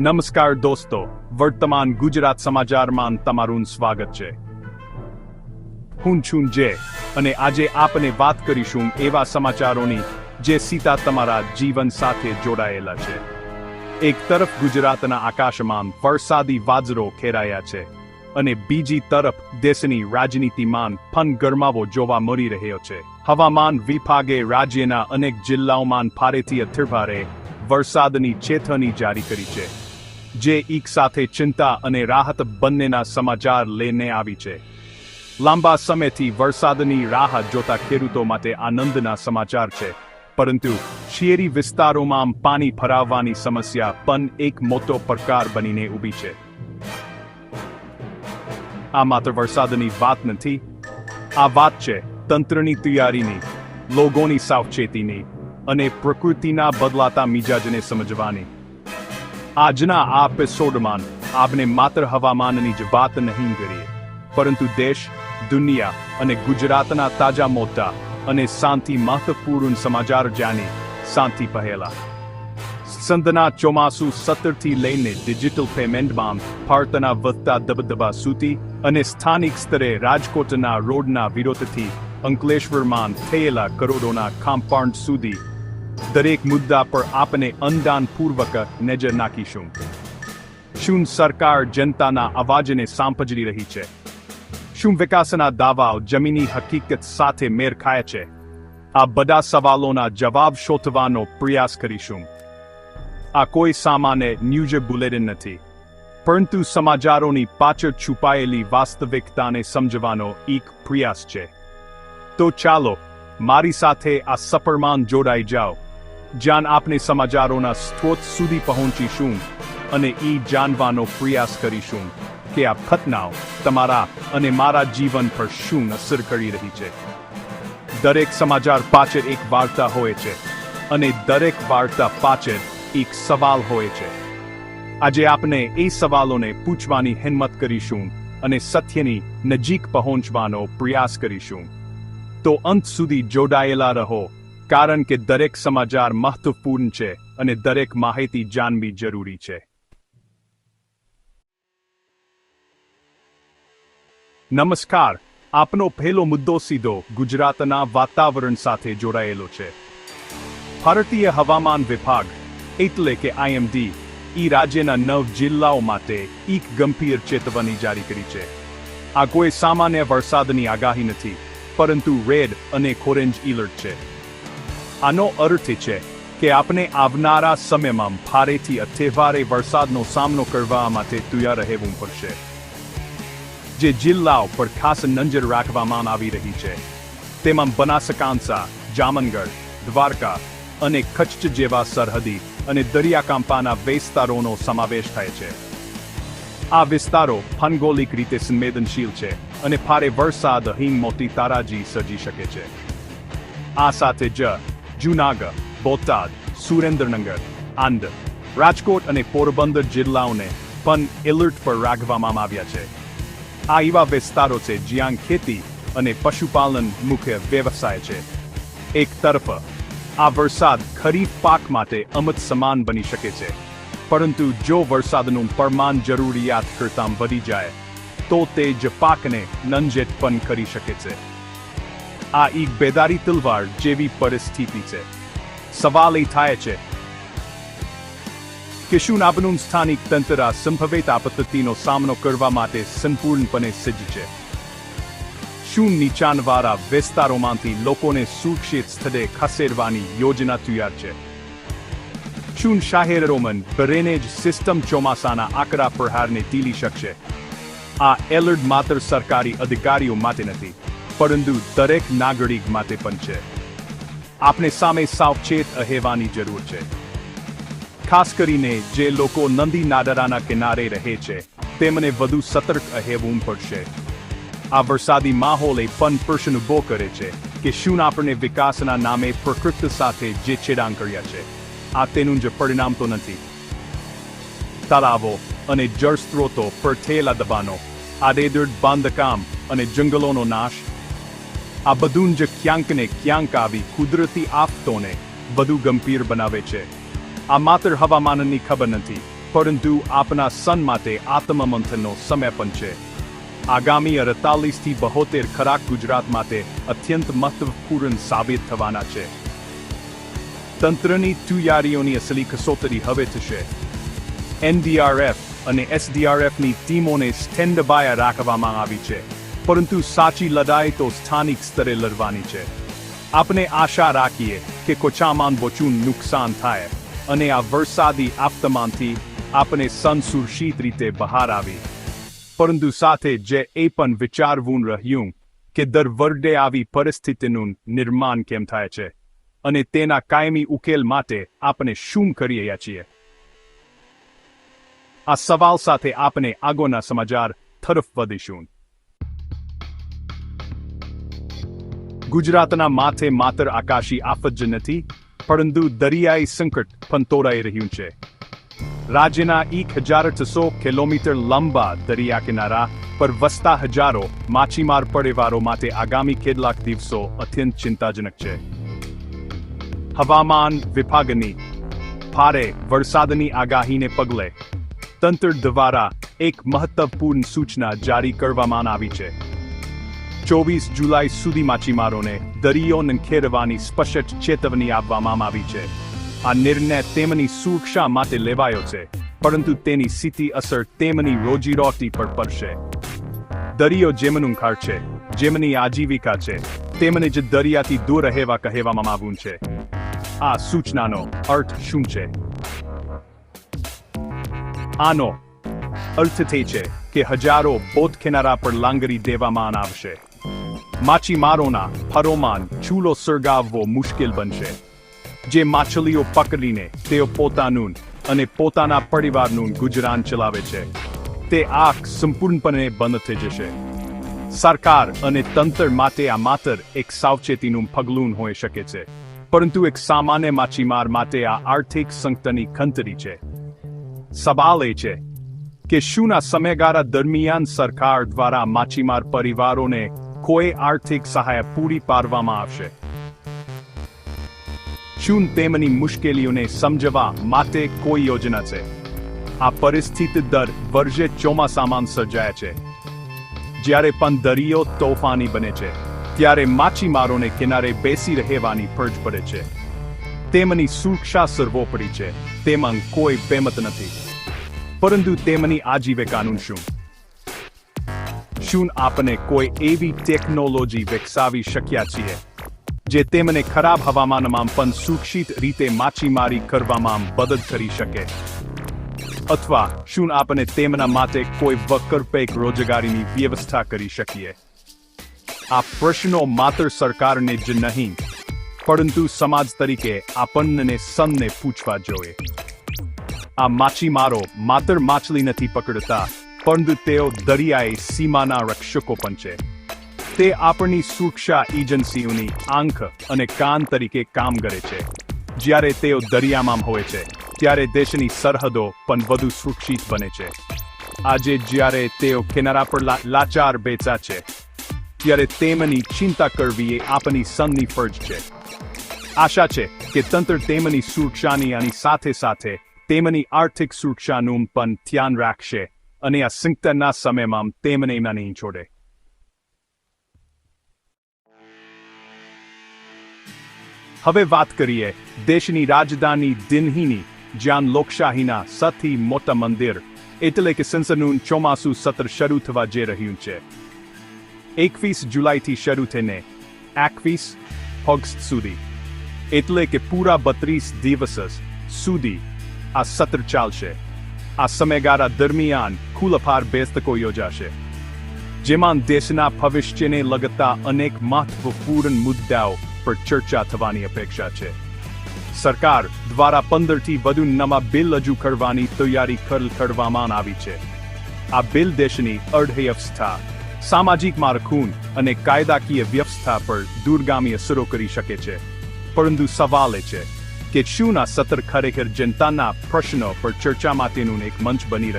નમસ્કાર દોસ્તો, વર્તમાન ગુજરાત સમાચારમાં તમારું સ્વાગત છે. હું છું જે અને આજે આપણે વાત કરીશું એવા સમાચારોની જે સીતા તમારા જીવન સાથે જોડાયેલા છે. એક તરફ ગુજરાતના આકાશમાં વરસાદી વાજરો ખેરાયા છે અને બીજી તરફ દેશની રાજનીતિમાં ફન ગરમાવો જોવા મળી રહ્યો છે. હવામાન વિભાગે રાજ્યના અનેક જિલ્લાઓમાં ભારેથી અથર્ભારે વરસાદની ચેતવણી જારી કરી છે. જે એક સાથે ચિંતા અને રાહત બંનેના સમાચાર લઈને આવી છે. લાંબા સમયથી વરસાદની રાહ જોતા ખેડૂતો માટે આનંદના સમાચાર છે. પરંતુ શહેરી વિસ્તારોમાં પાણી ભરાવવાની સમસ્યા પણ એક મોટો પડકાર બનીને ઊભી છે. આ માત્ર વરસાદની વાત નથી. આ વાત છે તંત્રની તૈયારીની લોકોની સાવચેતીની અને પ્રકૃતિના બદલાતા મિજાજને સમજવાની. આજના આ એપિસોડમાં આપણે માત્ર હવામાનની જ વાત નહીં કરીએ. પરંતુ દેશ, દુનિયા અને ગુજરાતના તાજા મોટા અને શાંતિ મહત્વપૂર્ણ સમાચાર જાણી શાંતિ પહેલા. સંતના ચોમાસુ સત્તરથી લઈને ડિજિટલ પેમેન્ટમાં ભારતના વધતા દબદબા સુધી અને સ્થાનિક સ્તરે રાજકોટના રોડના વિરોધથી અંકલેશ્વરમાં થયેલા કરોડોના ખાંપાણ સુધી દરેક મુદ્દા પર આપણે અંદાનપૂર્વક નજર નાખીશું. શું સરકાર જનતાના અવાજને સાંભળી રહી છે? શું વિકાસના દાવાઓ જમીની હકીકત સાથે મેર ખાય છે? આ બધા સવાલોના જવાબ શોધવાનો પ્રયાસ કરીશું. આ કોઈ સામાન્ય ન્યૂઝ બુલેટિન નથી. પરંતુ સમાચારોની પાછળ છુપાયેલી વાસ્તવિકતાને સમજવાનો એક પ્રયાસ છે. તો ચાલો મારી સાથે આ સફરમાં જોડાઈ જાઓ. જ્યાં આપણે સમાચારોના સ્ત્રોત સુધી પહોંચીશું અને એ જાણવાનો પ્રયાસ કરીશું કે આ ઘટનાઓ તમારા અને મારા જીવન પર શું અસર કરી રહી છે. દરેક સમાચાર પાછળ એક વાર્તા હોય છે અને દરેક વાર્તા પાછળ એક સવાલ હોય છે. આજે આપણે એ સવાલોને પૂછવાની હિંમત કરીશું અને સત્યની નજીક પહોંચવાનો પ્રયાસ કરીશું. તો અંત સુધી જોડાયેલા રહો, કારણ કે દરેક સમાચાર મહત્વપૂર્ણ છે અને દરેક માહિતી જાણવી જરૂરી છે. નમસ્કાર, આપનો પહેલો મુદ્દો સીધો ગુજરાતના વાતાવરણ સાથે જોડાયેલો છે. ભારતીય હવામાન વિભાગ, એટલે કે આઈએમડી, ઈ રાજ્યના નવ જિલ્લાઓ માટે એક ગંભીર ચેતવણી જારી કરી છે. આ કોઈ સામાન્ય વરસાદની આગાહી નથી. પરંતુ રેડ અને કોરેન્જ એલર્ટ છે. આનો અર્થ છે કે આપણે આવનારા સમયમાં ભારેથી અથેવારે વરસાદનો સામનો કરવા માટે તૈયાર રહેવું પડશે. જે જિલ્લાઓ પર ખાસ નજર રાખવામાં આવી રહી છે. તેમાં બનાસકાંસા જામનગઢ દ્વારકા અને કચ્છ જેવા સરહદી અને દરિયાકાંપાના વિસ્તારોનો સમાવેશ થાય છે. આ વિસ્તારો ભૌગોલિક રીતે સંવેદનશીલ છે અને ભારે વરસાદ અહીં મોટી તારાજી સર્જી શકે છે. આ સાથે જ જૂનાગઢ, બોટાદ, સુરેન્દ્રનગર આંદ રાજકોટ અને પોરબંદર જિલ્લાઓને પણ એલર્ટ પર રાખવામાં આવ્યા છે. આ એવા વિસ્તારો છે જ્યાં ખેતી અને પશુપાલન મુખ્ય વ્યવસાય છે. એક તરફ આ વરસાદ ખરીફ પાક માટે અમત સમાન બની શકે છે. પરંતુ જો વરસાદનું પ્રમાણ જરૂરિયાત કરતાં વધી જાય, તો તે જ પાકને નંજેટ પણ કરી શકે છે. આ એક બેદારી તલવાર જેવી પરિસ્થિતિ છે. સવાલ એ થાય છે કે શું આપનું સ્થાનિક તંત્ર આ સંભવિત આપત્તિનો સામનો કરવા માટે સંપૂર્ણપણે સજ્જ છે? શું નીચાણવાળા વિસ્તારોમાંથી લોકોને સુરક્ષિત સ્થળે ખસેડવાની યોજના તૈયાર છે? શું રોમન ડ્રેનેજ સિસ્ટમ ચોમાસાના આકરા પ્રહારને ટીલી શકશે આ એલર્ટ માત્ર સરકારી અધિકારીઓ માટે નથી પરંતુ દરેક નાગરિક માટે પણ છે આપણે સામે સાવચેત રહેવાની જરૂર છે ખાસ કરીને જે લોકો નદી નાદરાના કિનારે રહે છે તેમને વધુ સતર્ક રહેવું પડશે આ વરસાદી માહોલે પણ પ્રશ્ન ઊભો કરે છે કે શું આપણે વિકાસના નામે પ્રકૃતિ સાથે જે છેડાણ કર્યા છે આ તેનું જ પરિણામ તો નથી. તળાવો અને જળ સ્ત્રોતો પર થયેલા દબાણો, આડેધડ બાંધકામ અને જંગલોનો નાશ, આ બધું જ ક્યાંક ને ક્યાંક આવી કુદરતી આફતોને વધુ ગંભીર બનાવે છે. આ માત્ર હવામાનની ખબર નથી, પરંતુ આપના સન માટે આત્મમંથનનો સમય પણ છે. આગામી અડતાલીસથી બહોતેર ખરાક ગુજરાત માટે અત્યંત મહત્વપૂર્ણ સાબિત થવાના છે. તંત્રની તૈયારીઓની અસલી કસોતરી હવે થશે. એનડીઆરએફ અને એસડીઆરએફની ટીમોને સ્ટેન્ડ બાય રાખવામાં આવી છે. પરંતુ સાચી લડાઈ તો સ્થાનિક સ્તરે લડવાની છે. આપણે આશા રાખીએ કે કોચામાં બોચું નુકસાન થાય અને આ વરસાદી આફતમાંથી આપણે સંસુરક્ષિત રીતે બહાર આવી. પરંતુ સાથે જે એ પણ વિચારવું રહ્યું કે દર વર્ડે આવી પરિસ્થિતિનું નિર્માણ કેમ થાય છે? અને તેના કાયમી ઉકેલ માટે આપણે શું કરી રહ્યા છીએ? આ સવાલ સાથે આપણે આગોના સમાચાર તરફ વધીશું. ગુજરાતના માથે માત્ર આકાશી આફત જ નથી, પરંતુ દરિયાઈ સંકટ પણ તોડાઈ રહ્યું છે. રાજ્યના એક હજાર છસો કિલોમીટર લાંબા દરિયા કિનારા પર વસતા હજારો માછીમાર પરિવારો માટે આગામી કેટલાક દિવસો અત્યંત ચિંતાજનક છે. હવામાન વિભાગની ભારે વરસાદની આગાહીને પગલે તંત્ર દ્વારા એક મહત્વપૂર્ણ સૂચના જારી કરવામાં આવી છે. ચોવીસ જુલાઈ સુધી માછીમારોને દરિયો નંખેરવાની સ્પષ્ટ ચેતવણી આપવામાં આવી છે. આ નિર્ણય તેમની સુરક્ષા માટે લેવાયો છે, પરંતુ તેની સીધી અસર તેમની રોજીરોટી પર પડશે. દરિયો જેમનું ઘર છે, જેમની આજીવિકા છે, તેમને જ દરિયાથી દૂર રહેવા કહેવામાં આવ્યું છે. આ સૂચનાનો અર્થ શું છે? આનો અર્થ તે છે કે હજારો બોધ કિનારા પર લાંગરી દેવામાં આવશે. માછીમારોના ફરોમાન ચૂલો સળગાવવો મુશ્કેલ બનશે. જે માછલીઓ પકડીને તેઓ પોતાનું અને પોતાના પરિવારનું ગુજરાન ચલાવે છે. તે આંખ સંપૂર્ણપણે બંધ થઈ જશે. સરકાર અને તંત્ર માટે આ માત્ર એક સાવચેતીનું પગલું હોઈ શકે છે. પરંતુ એક સામાન્ય માછીમાર માટે આ આર્થિક સંકટની ખંતરી છે. સવાલ એ છે કે શું સમયગાળા દરમિયાન સરકાર દ્વારા માછીમાર પરિવારોને કોઈ આર્થિક સહાય પૂરી પાડવામાં આવશે? શું તેમની મુશ્કેલીઓને સમજવા માટે કોઈ યોજના છે? આ પરિસ્થિતિ દર વર્ષે ચોમાસામાં સર્જાય છે. જ્યારે પણ દરિયો તોફાની બને છે. ત્યારે માછીમારોને કિનારે બેસી રહેવાની ફરજ પડે છે. તેમની સુરક્ષા સર્વોપરી છે. તેમાં કોઈ બેમત નથી. પરંતુ તેમની આજીવિકાનું શું? શું આપણે કોઈ એવી ટેકનોલોજી વિકસાવી શક્યા છીએ, જે તેમને ખરાબ હવામાનમાં પણ સુરક્ષિત રીતે માછીમારી કરવામાં મદદ કરી શકે? અથવા શું આપણે તેમના માટે કોઈ વૈકલ્પિક રોજગારીની વ્યવસ્થા કરી શકીએ? આ પ્રશ્નો માત્ર સરકારને જ નહીં, પરંતુ સમાજ તરીકે આપણને સનને પૂછવા જોઈએ. આ માછીમારો માત્ર માછલી નથી પકડતા પરંતુ તેઓ દરિયાઈ સીમાના રક્ષકો પણ છે. તે આપણી સુરક્ષા એજન્સીઓની આંખ અને કાન તરીકે કામ કરે છે. જ્યારે તેઓ દરિયામાં હોય છે, ત્યારે દેશની સરહદો પણ વધુ સુરક્ષિત બને છે. આજે જ્યારે તેઓ કિનારા પર લાચાર બેચા છે ત્યારે તેમની ચિંતા કરવી એ આપણી સનની ફરજ છે. આશા છે કે તંત્ર તેમની સુરક્ષાની અને સાથે સાથે તેમની આર્થિક સુરક્ષાનું પણ ધ્યાન રાખશે અને આ સંકટના સમયમાં તેમને નહીં છોડે. હવે વાત કરીએ દેશની રાજધાની દિલ્હીની, જ્યાં લોકશાહીના સૌથી મોટા મંદિર એટલે કે સંસદનું ચોમાસું સત્ર શરૂ થવા જઈ રહ્યું છે. એકવીસ જુલાઈથી શરૂ થઈને એકવીસ ઓગસ્ટ સુધી. એટલે કે પૂરા બત્રીસ દિવસ સુધી આ સત્ર ચાલશે. આ સમયગાળા દરમિયાન ખુલફાર બેસ્તકો યોજાશે. જેમાં દેશના ભવિષ્યને લગતા અનેક મહત્વપૂર્ણ મુદ્દાઓ પર ચર્ચા થવાની અપેક્ષા છે. સરકાર દ્વારા પંદરથી વધુ નવા બિલ રજૂ કરવાની તૈયારી કર- કરવામાં આવી છે. આ બિલ દેશની અર્થવ્યવસ્થા સામાજિક માળખું અને કાયદાકીય વ્યવસ્થા પર દૂરગામી અસરો કરી શકે છે. પરંતુ સવાલ એ છે કે શું આ સત્ર ખરેખર જનતાના પ્રશ્નો પર ચર્ચા માટેનું એક મંચ બની રહે